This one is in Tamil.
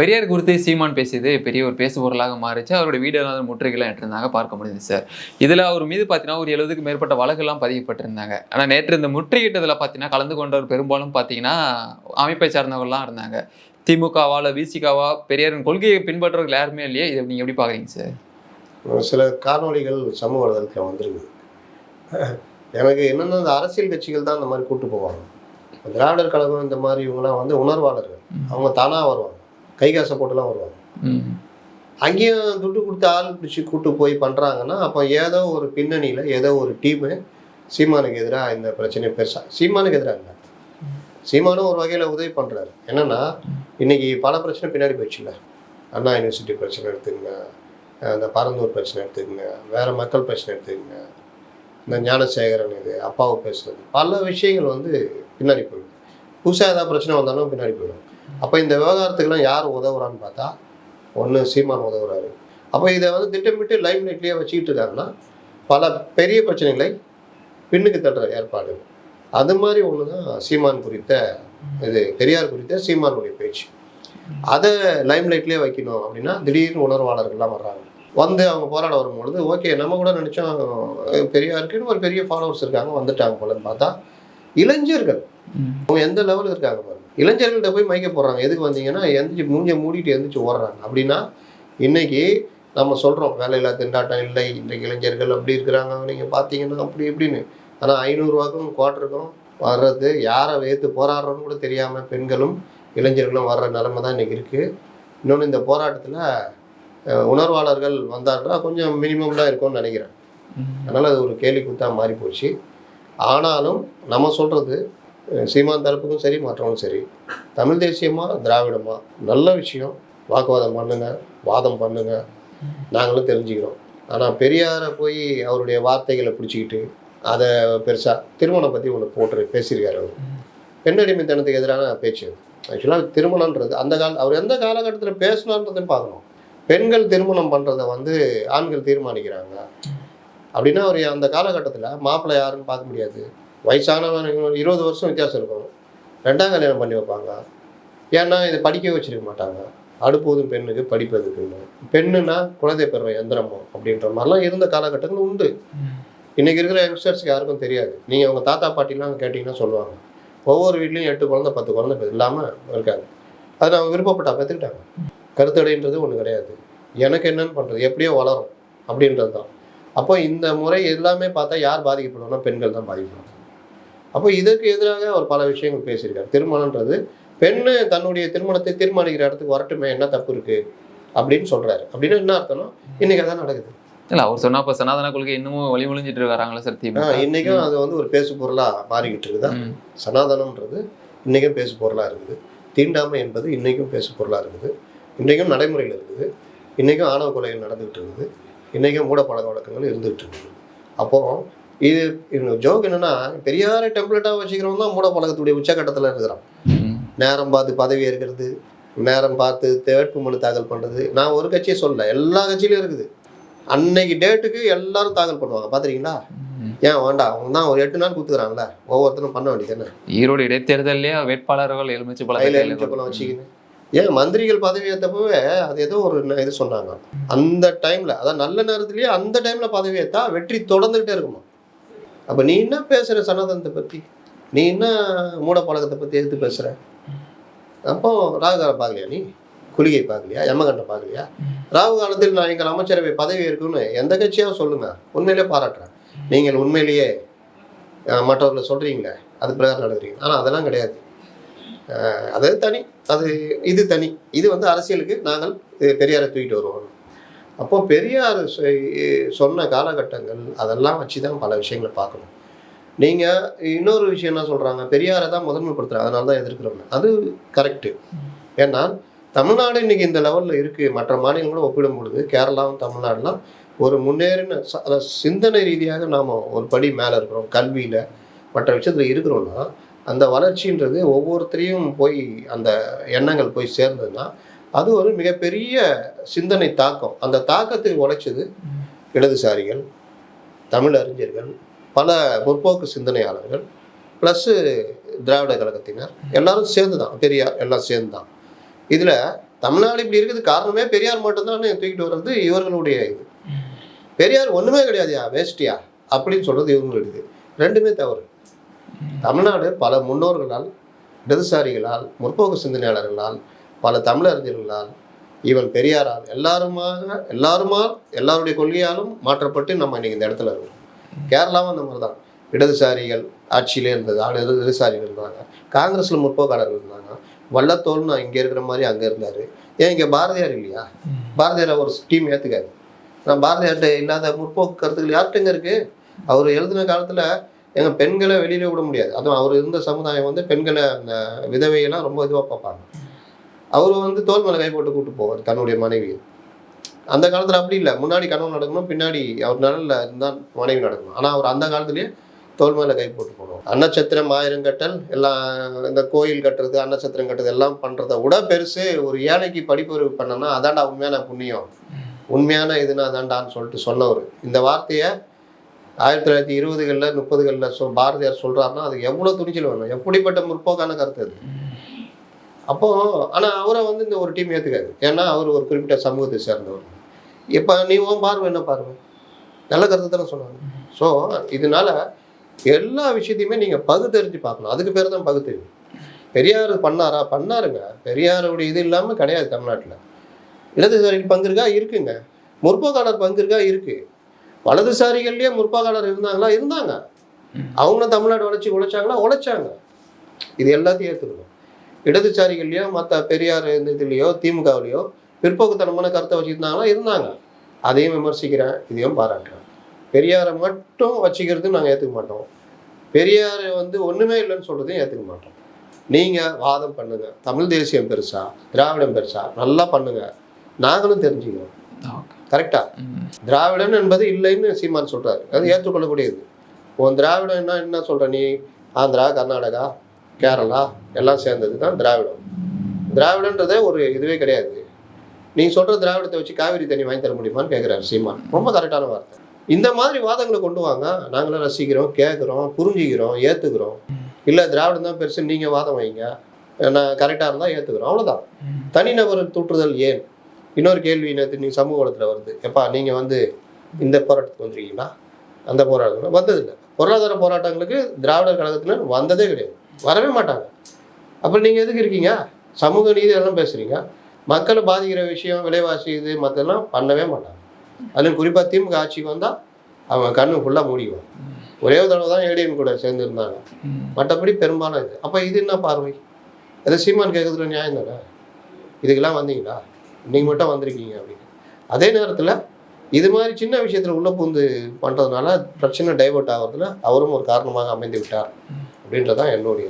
பெரியார் குறித்து சீமான் பேசியது பெரிய ஒரு பேசு பொருளாக மாறிச்சு. அவருடைய வீடியோலாம் முற்றுகைலாம் ஏற்றிருந்தாங்க பார்க்க முடியுது சார். இதில் அவர் மீது பார்த்தீங்கன்னா ஒரு எழுபதுக்கு மேற்பட்ட வழக்குலாம் பதியப்பட்டிருந்தாங்க. ஆனால் நேற்று இந்த முற்றுகையிட்டதில் பார்த்தீங்கன்னா கலந்து கொண்டவர் பெரும்பாலும் பார்த்தீங்கன்னா அமைப்பை சார்ந்தவர்கள்லாம் இருந்தாங்க. திமுகவா இல்லை விசிகாவா பெரியாரின் கொள்கையை பின்பற்றவர்கள் யாருமே இல்லையே. இதை நீங்கள் எப்படி பார்க்குறீங்க சார்? ஒரு சில காணொளிகள் சமூக வலைதளத்தில் வந்திருக்குது எனக்கு என்னென்ன இந்த அரசியல் கட்சிகள் தான் இந்த மாதிரி கூட்டு போவாங்க. திராவிடர் கழகம் இந்த மாதிரி இவங்கலாம் வந்து உணர்வாளர்கள். அவங்க தானாக வருவாங்க. கை காசை போட்டுலாம் வருவாங்க. அங்கேயும் துட்டு கொடுத்து ஆள் பிடிச்சி கூட்டு போய் பண்ணுறாங்கன்னா அப்போ ஏதோ ஒரு பின்னணியில் ஏதோ ஒரு டீமு சீமானுக்கு எதிராக இந்த பிரச்சனை பெருசா சீமானுக்கு எதிராக இல்லை. சீமானும் ஒரு வகையில் உதவி பண்ணுறாரு என்னன்னா இன்னைக்கு பல பிரச்சனை பின்னாடி போயிடுச்சுல்ல. அண்ணா யூனிவர்சிட்டி பிரச்சனை எடுத்துக்கங்க அந்த பரந்தூர் பிரச்சனை எடுத்துக்கங்க வேற மக்கள் பிரச்சனை எடுத்துக்கங்க இந்த ஞானசேகரன் இது அப்பாவை பேசுறது பல விஷயங்கள் வந்து பின்னாடி போயிடும் புதுசாக ஏதாவது பிரச்சனை வந்தாலும் பின்னாடி போயிடும் அப்போ இந்த விவகாரத்துக்கெல்லாம் யார் உதவுறான்னு பார்த்தா ஒன்று சீமான் உதவுறாரு. அப்போ இதை வந்து திட்டமிட்டு லைம் லைட்லேயே வச்சுக்கிட்டு இருக்காங்கன்னா பல பெரிய பிரச்சனைகளை பின்னுக்கு தட்டுற ஏற்பாடு. அது மாதிரி ஒன்று தான் சீமான் குறித்த இது பெரியார் குறித்த சீமானுடைய பேச்சு. அதை லைம் லைட்லேயே வைக்கணும் அப்படின்னா திடீர்னு உணர்வாளர்கள்லாம் வர்றாங்க. வந்து அவங்க போராட வரும்பொழுது ஓகே நம்ம கூட நினச்சோம் பெரியாருக்குன்னு ஒரு பெரிய ஃபாலோவர்ஸ் இருக்காங்க வந்துட்டாங்க போலன்னு பார்த்தா இளைஞர்கள். அவங்க எந்த லெவலில் இருக்காங்க பாருங்க. இளைஞர்கள்ட்ட போய் மைக்க போடுறாங்க. எதுக்கு வந்தீங்கன்னா எந்திரிச்சு மூஞ்ச மூடிட்டு எந்திரிச்சு ஓடுறாங்க. அப்படின்னா இன்னைக்கு நம்ம சொல்கிறோம் வேலையில்லா திண்டாட்டம் இல்லை இன்றைக்கு இளைஞர்கள் அப்படி இருக்கிறாங்க நீங்கள் பார்த்தீங்கன்னா அப்படி இப்படின்னு. ஆனால் ஐநூறுரூவாக்கும் குவார்ட்டருக்கும் வர்றது யாரை வேத்து போராடுறோன்னு கூட தெரியாமல் பெண்களும் இளைஞர்களும் வர்ற நிலைமை தான் இன்றைக்கி இருக்குது இன்னொன்று இந்த போராட்டத்தில் உணர்வாளர்கள் வந்தாருன்னா கொஞ்சம் மினிமம் தான் இருக்கும்னு நினைக்கிறேன். அதனால் அது ஒரு கேலி கூத்தா மாறி போச்சு ஆனாலும் நம்ம சொல்கிறது சீமான் தரப்புக்கும் சரி மற்றவங்களும் சரி. தமிழ் தேசியமா திராவிடமா? நல்ல விஷயம். வாக்குவாதம் பண்ணுங்க வாதம் பண்ணுங்க. நாங்களும் தெரிஞ்சுக்கிறோம். ஆனால் பெரியாரை போய் அவருடைய வார்த்தைகளை பிடிச்சிக்கிட்டு அதை பெருசாக திருமணம் பற்றி ஒன்று போட்டு பேசியிருக்காரு அவர். பெண்ணடிமைத்தனத்துக்கு எதிரான பேச்சு ஆக்சுவலாக திருமணன்றது அந்த கால அவர் எந்த காலகட்டத்தில் பேசணுன்றதையும் பார்க்கணும். பெண்கள் திருமணம் பண்ணுறதை வந்து ஆண்கள் தீர்மானிக்கிறாங்க. அப்படின்னா அவர் அந்த காலகட்டத்தில் மாப்பிள்ளை யாருன்னு பார்க்க முடியாது. வயசானவன் இருபது வருஷம் வித்தியாசம் இருக்கும். ரெண்டாம் கல்யாணம் பண்ணி வைப்பாங்க. ஏன்னா இதை படிக்க வச்சிருக்க மாட்டாங்க. அடுப்போதும் பெண்ணுக்கு படிப்பதுக்குன்னு பெண்ணுனா குழந்தை பெறுற எந்திரமோ அப்படின்ற மாதிரிலாம் இருந்த காலகட்டங்கள் உண்டு. இன்னைக்கு இருக்கிற யங்ஸ்டர்ஸ்க்கு யாருக்கும் தெரியாது. நீங்கள் அவங்க தாத்தா பாட்டிலாம் கேட்டிங்கன்னா சொல்லுவாங்க. ஒவ்வொரு வீட்லேயும் எட்டு குழந்தை பத்து குழந்தை பெ- இல்லாம இருக்காங்க அது அவங்க விருப்பப்பட்டா பெற்றுக்கிட்டாங்க கருத்தடைன்றது ஒன்று கிடையாது. எனக்கு என்னன்னு பண்ணுறது எப்படியோ வளரும் அப்படின்றது தான். அப்போ இந்த முறை எல்லாமே பார்த்தா யார் பாதிக்கப்படுவாங்கன்னா பெண்கள் தான் பாதிக்கப்படுவாங்க. அப்போ இதற்கு எதிராக அவர் பல விஷயங்கள் பேசியிருக்காரு. திருமணன்றது பெண்ணு தன்னுடைய திருமணத்தை தீர்மானிக்கிற இடத்துக்கு வரட்டுமே என்ன தப்பு இருக்கு? அப்படின்னு சொல்றாரு. அப்படின்னா என்ன அர்த்தம்னா இன்னைக்கு அதான் நடக்குது. இல்ல அவர் சொன்னா இப்ப சனாதன கொள்கை இன்னமும் வழி ஒளிஞ்சிட்டு இருக்காங்களா சார் திமுக. இன்னைக்கும் அது வந்து ஒரு பேசு பொருளா மாறிக்கிட்டு இருக்குதா? சனாதனம்ன்றது இன்றைக்கும் பேசு பொருளாக இருக்குது. தீண்டாமை என்பது இன்றைக்கும் பேசு பொருளாக இருக்குது. இன்றைக்கும் நடைமுறையில் இருக்குது. இன்றைக்கும் ஆணவ கொலைகள் நடந்துகிட்டு இருக்குது. இன்றைக்கும் மூட பழக்க வழக்கங்கள் இருந்துகிட்டு இருக்குது. அப்போது இது இந்த ஜோக் என்னன்னா பெரியாரை டெம்ப்ளேட்டாக வச்சுக்கிறவங்க தான் மூட பழக்கத்துடைய உச்சக்கட்டத்தில் இருக்கிறான். நேரம் பார்த்து பதவி ஏற்கிறது நேரம் பார்த்து வேட்புமனு தாக்கல் பண்ணுறது நான் ஒரு கட்சியை சொல்லல எல்லா கட்சியிலும் இருக்குது. அன்னைக்கு டேட்டுக்கு எல்லாரும் தாக்கல் பண்ணுவாங்க பார்த்துருக்கீங்களா. ஏன் வேண்டாம் அவங்க தான் ஒரு எட்டு நாள் கொடுத்துக்கிறாங்களே ஒவ்வொருத்தரும் பண்ண வேண்டியது என்ன? ஈரோடு இடைத்தேர்தல்லே வேட்பாளர்கள் எலுமிச்சு கையில் எலுமிச்சப்பழம் வச்சுக்கின்னு. ஏன் மந்திரிகள் பதவி ஏற்றப்பவே அது ஏதோ ஒரு இது சொன்னாங்க. அந்த டைமில் அதான் நல்ல நேரத்துலயே அந்த டைமில் பதவி ஏற்றா வெற்றி தொடர்ந்துகிட்டே இருக்குமா? அப்போ நீ என்ன பேசுகிற சனாதனத்தை பற்றி நீ என்ன மூட பழக்கத்தை பற்றி எடுத்து பேசுகிற அப்போ ராகுகாலம் பார்க்கலையா நீ? குளிகை பார்க்கலையா? யமகண்டம் பார்க்கலையா? ராகு காலத்தில் நான் எங்கள் அமைச்சரவை பதவி இருக்குன்னு எந்த கட்சியாக சொல்லுங்கள் உண்மையிலே பாராட்டுறேன். நீங்கள் உண்மையிலேயே மற்றவர்களை சொல்கிறீங்களே அது பிரகாரம் நடக்கிறீங்க. ஆனால் அதெல்லாம் கிடையாது. அது தனி. அது இது தனி. இது வந்து அரசியலுக்கு நாங்கள் இது பெரியாரை தூக்கிட்டு வருவோம். அப்போ பெரியார் சொன்ன காலகட்டங்கள் அதெல்லாம் வச்சு தான் பல விஷயங்களை பார்க்கணும். நீங்கள் இன்னொரு விஷயம் என்ன சொல்கிறாங்க பெரியாரை தான் முதன்மைப்படுத்துகிறாங்க அதனால தான் எதிர்க்கிறோம் அது கரெக்டு ஏன்னா தமிழ்நாடு இன்னைக்கு இந்த லெவலில் இருக்குது மற்ற மாநிலங்களும் ஒப்பிடும் பொழுது கேரளாவும் தமிழ்நாடுலாம் ஒரு முன்னேறின ச- சிந்தனை ரீதியாக நாம் ஒரு படி மேலே இருக்கிறோம். கல்வியில் மற்ற விஷயத்தில் இருக்கிறோன்னா அந்த வளர்ச்சின்றது ஒவ்வொருத்தரையும் போய் அந்த எண்ணங்கள் போய் சேர்ந்ததுன்னா அது ஒரு மிகப்பெரிய சிந்தனை தாக்கம். அந்த தாக்கத்தை உழைச்சது இடதுசாரிகள் தமிழ் அறிஞர்கள் பல முற்போக்கு சிந்தனையாளர்கள் ப்ளஸ்ஸு திராவிட கழகத்தினர். எல்லாரும் சேர்ந்து தான் பெரியார் எல்லாம் சேர்ந்து தான் இதில் தமிழ்நாடு இப்படி இருக்குது. காரணமே பெரியார் மட்டும்தான் தூக்கிட்டு வர்றது இவர்களுடைய இது. பெரியார் ஒன்றுமே கிடையாதுயா வேஸ்டியா அப்படின்னு சொல்கிறது இவங்களுடையது. ரெண்டுமே தவறு. தமிழ்நாடு பல முன்னோர்களால் இடதுசாரிகளால் முற்போக்கு சிந்தனையாளர்களால் பல தமிழறிஞர்களால் ஈவன் பெரியாரால் எல்லாருமாக எல்லாருமா எல்லாருடைய கொள்கையாலும் மாற்றப்பட்டு நம்ம இன்னைக்கு இந்த இடத்துல இருக்கோம். கேரளாவும் அந்த மாதிரி தான் இடதுசாரிகள் ஆட்சியிலே இருந்தது ஆளு இடதுசாரிகள் இருந்தாங்க. காங்கிரஸ்ல முற்போக்காளர்கள் இருந்தாங்க. வல்லத்தோல்னு இங்கே இருக்கிற மாதிரி அங்கே இருந்தார். ஏன் இங்கே பாரதியார் இல்லையா? பாரதியார் ஒரு டீம் ஏற்றுக்காது நான் பாரதியார்கிட்ட இல்லாத முற்போக்கு கருத்துக்கள் யார்கிட்டங்க இருக்கு? அவர் எழுதின காலத்தில் எங்கள் பெண்களை வெளியில விட முடியாது. அதுவும் அவர் இருந்த சமுதாயம் வந்து பெண்களை அந்த விதவையெல்லாம் ரொம்ப இதுவாக பார்ப்பாங்க. அவர் வந்து தோல் மேலே கை போட்டு கூட்டு போவார் தன்னுடைய மனைவி அந்த காலத்தில் அப்படி இல்லை. முன்னாடி கனவு நடக்கணும் பின்னாடி அவர் நலனில் இருந்தால் மனைவி நடக்கணும் ஆனால் அவர் அந்த காலத்துலேயே தோல் மேலே கை போட்டு போடுவோம் அன்னச்சத்திரம் ஆயிரம் கட்டல் எல்லாம் இந்த கோயில் கட்டுறது அன்னச்சத்திரம் கட்டுறது எல்லாம் பண்ணுறத விட பெருசு ஒரு ஏழைக்கு படிப்பறிவு பண்ணனா அதான்டா உண்மையான புண்ணியம். உண்மையான இதுனா அதான்டான்னு சொல்லிட்டு சொன்னவர். இந்த வார்த்தையை ஆயிரத்தி தொள்ளாயிரத்தி இருபதுகளில் முப்பதுகளில் சொல் பாரதியார் சொல்கிறாருன்னா அது எவ்வளோ துணிச்சல் வேணும். எப்படிப்பட்ட முற்போக்கான கருத்து அது? அப்போ ஆனால் அவரை வந்து இந்த ஒரு டீம் ஏற்றுக்காது ஏன்னா அவர் ஒரு குறிப்பிட்ட சமூகத்தை சேர்ந்தவர். இப்போ நீ உன் பார்வை என்ன பார்வை? நல்ல கருத்து தானே சொன்னாங்க ஸோ இதனால எல்லா விஷயத்தையுமே நீங்கள் பகுத்தறிஞ்சு பார்க்கணும். அதுக்கு பேர் தான் பகுத்தறிவு பெரியார் பண்ணாரா? பண்ணாருங்க. பெரியாருடைய இது இல்லாமல் கிடையாது தமிழ்நாட்டில். இடதுசாரிகள் பங்கு இருக்கா? இருக்குங்க. முற்போக்காளர் பங்கு இருக்கா? இருக்கு. வலதுசாரிகள்லயே முற்போக்காளர் இருந்தாங்களா? இருந்தாங்க. அவங்களும் தமிழ்நாடு வளர்ச்சி உழைச்சாங்களா? உழைச்சாங்க. இது எல்லாத்தையும் ஏற்றுக்கணும் இடதுசாரிகள்லையோ மற்ற பெரியார் இந்த இதுலேயோ திமுகவிலையோ பிற்போக்குத்தனமான கருத்தை வச்சுருந்தாங்களா இருந்தாங்க. அதையும் விமர்சிக்கிறேன் இதையும் பாராட்டுறேன். பெரியாரை மட்டும் வச்சுக்கிறது நாங்கள் ஏற்றுக்க மாட்டோம். பெரியார் வந்து ஒன்றுமே இல்லைன்னு சொல்கிறதையும் ஏற்றுக்க மாட்டோம். நீங்கள் வாதம் பண்ணுங்க. தமிழ் தேசியம் பெருசா திராவிடம் பெருசா நல்லா பண்ணுங்க. நாங்களும் தெரிஞ்சுக்கிறோம். கரெக்டா? திராவிடன் என்பது இல்லைன்னு சீமான் சொல்றாரு. அது ஏற்றுக்கொள்ளக்கூடியது. உன் திராவிடம் என்ன என்ன சொல்ற நீ? ஆந்திரா கர்நாடகா? கேரளா எல்லாம் சேர்ந்தது தான் திராவிடம். திராவிடன்றதே ஒரு இதுவே கிடையாது. நீங்கள் சொல்கிற திராவிடத்தை வச்சு காவிரி தண்ணி வாங்கி தர முடியுமான்னு கேட்குறாரு சீமான். ரொம்ப கரெக்டான வார்த்தை. இந்த மாதிரி வாதங்களை கொண்டு வாங்க. நாங்களும் ரசிக்கிறோம் கேட்குறோம் புரிஞ்சுக்கிறோம் ஏற்றுக்கிறோம் இல்லை திராவிடம் தான் பெருசு நீங்கள் வாதம் வைங்க. நான் கரெக்டாக இருந்தால் ஏற்றுக்கிறோம் அவ்வளோதான் தனிநபர் தூற்றுதல் ஏன்? இன்னொரு கேள்வி நேற்று நீங்கள் சமூக வளத்தில் வருது. எப்பா நீங்கள் வந்து இந்த போராட்டத்துக்கு வந்துருக்கீங்களா? அந்த போராட்டங்கள் வந்ததில்லை. பொருளாதார போராட்டங்களுக்கு திராவிடர் கழகத்தில் வந்ததே கிடையாது. வரவே மாட்டாங்க. அப்புறம் நீங்கள் எதுக்கு இருக்கீங்க? சமூக நீதி எல்லாம் பேசுகிறீங்க மக்களை பாதிக்கிற விஷயம் விலைவாசி இது மற்றெல்லாம் பண்ணவே மாட்டாங்க. அதுவும் குறிப்பாக திமுக ஆட்சிக்கு வந்தால் அவங்க கண்ணு ஃபுல்லாக மூடிக்குவாங்க ஒரே ஒரு தடவை தான் ஏடிஎம் கூட சேர்ந்து இருந்தாங்க மற்றபடி பெரும்பாலும் இது. அப்போ இது என்ன பார்வை? அது சீமான் கேட்கறதுல நியாயம் தானே? இதுக்கெல்லாம் வந்தீங்களா? நீங்கள் மட்டும் வந்திருக்கீங்க அப்படின்னு. அதே நேரத்தில் இது மாதிரி சின்ன விஷயத்தில் உள்ள பூந்து பண்ணுறதுனால பிரச்சனை டைவர்ட் ஆகிறதுல அவரும் ஒரு காரணமாக அமைந்து விட்டார். அப்படின்றதான் என்னுடைய